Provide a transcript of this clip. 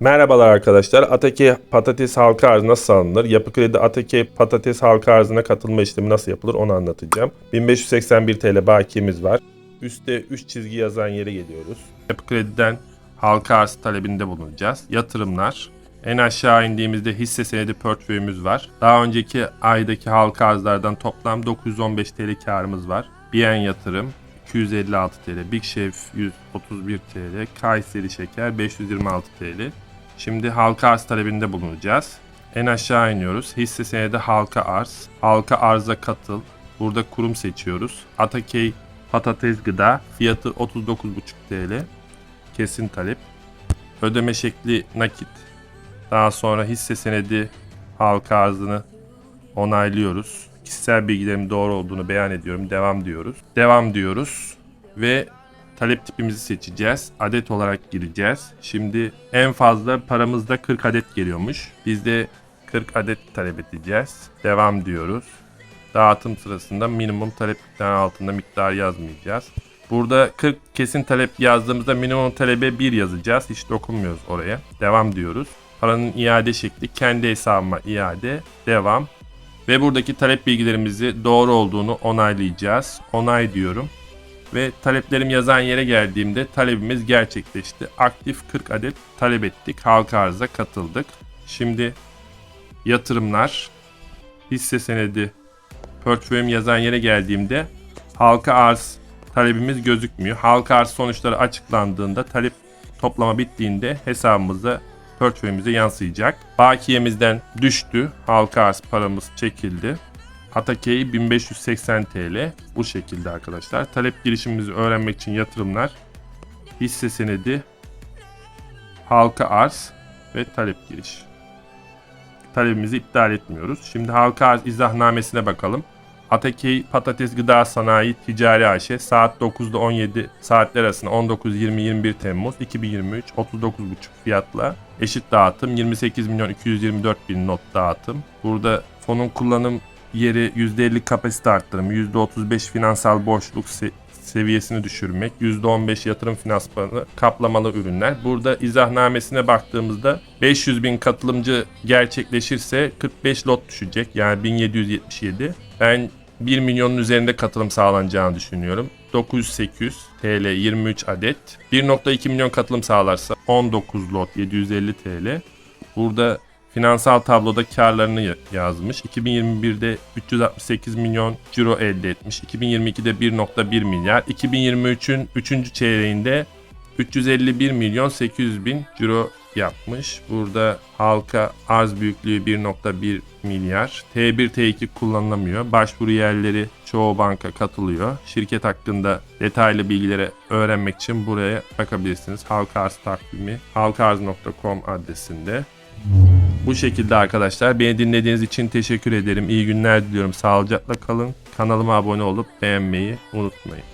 Merhabalar arkadaşlar. Atake patates halka arzı nasıl alınır? Yapı Kredi Atake patates halka arzına katılma işlemi nasıl yapılır onu anlatacağım. 1581 TL bakiyemiz var. Üste 3 çizgi yazan yere geliyoruz. Yapı Kredi'den halka arz talebinde bulunacağız. Yatırımlar. En aşağı indiğimizde hisse senedi portföyümüz var. Daha önceki aydaki halka arzlardan toplam 915 TL karımız var. Biyen yatırım 256 TL, Big Chef 131 TL, Kayseri Şeker 526 TL. Şimdi halka arz talebinde bulunacağız. En aşağı iniyoruz. Hisse senedi halka arz. Halka arza katıl. Burada kurum seçiyoruz. Atakey patates gıda. Fiyatı 39,5 TL. Kesin talep. Ödeme şekli nakit. Daha sonra hisse senedi halka arzını onaylıyoruz. Kişisel bilgilerimin doğru olduğunu beyan ediyorum. Devam diyoruz. Devam diyoruz ve talep tipimizi seçeceğiz. Adet olarak gireceğiz. Şimdi en fazla paramızda 40 adet geliyormuş. Biz de 40 adet talep edeceğiz. Devam diyoruz. Dağıtım sırasında minimum talep miktarı altında miktar yazmayacağız. Burada 40 kesin talep yazdığımızda minimum talebe 1 yazacağız. Hiç dokunmuyoruz oraya. Devam diyoruz. Paranın iade şekli kendi hesabıma iade. Devam. Ve buradaki talep bilgilerimizi doğru olduğunu onaylayacağız. Onay diyorum. Ve taleplerim yazan yere geldiğimde talebimiz gerçekleşti. Aktif 40 adet talep ettik. Halka arıza katıldık. Şimdi yatırımlar, hisse senedi, portföyüm yazan yere geldiğimde halka arz talebimiz gözükmüyor. Halka arz sonuçları açıklandığında talep toplama bittiğinde hesabımıza portföyümüze yansıyacak. Bakiyemizden düştü. Halka arz paramız çekildi. Atakey 1580 TL. Bu şekilde arkadaşlar. Talep girişimimizi öğrenmek için yatırımlar, hisse senedi, halka arz ve talep giriş. Talebimizi iptal etmiyoruz. Şimdi halka arz izahnamesine bakalım. Atakey Patates Gıda Sanayi Ticari AŞ saat 9'da 17 saatler arasında 19-20-21 Temmuz 2023 39,5 fiyatla eşit dağıtım 28 milyon 224 bin not dağıtım. Burada fonun kullanım yeri %50 kapasite arttırımı, %35 finansal boşluk se- seviyesini düşürmek, %15 yatırım finansmanı kaplamalı ürünler. Burada izahnamesine baktığımızda 500 bin katılımcı gerçekleşirse 45 lot düşecek yani 1777. Ben 1 milyonun üzerinde katılım sağlanacağını düşünüyorum. 900-800 TL 23 adet. 1.2 milyon katılım sağlarsa 19 lot 750 TL. Burada finansal tabloda karlarını ya- yazmış. 2021'de 368 milyon ciro elde etmiş. 2022'de 1.1 milyar. 2023'ün 3. çeyreğinde 351 milyon 800 bin ciro yapmış. Burada halka arz büyüklüğü 1.1 milyar. T1 T2 kullanılamıyor. Başvuru yerleri çoğu banka katılıyor. Şirket hakkında detaylı bilgilere öğrenmek için buraya bakabilirsiniz. Halka arz takvimi halkaarz.com adresinde. Bu şekilde arkadaşlar. Beni dinlediğiniz için teşekkür ederim. İyi günler diliyorum. Sağlıcakla kalın. Kanalıma abone olup beğenmeyi unutmayın.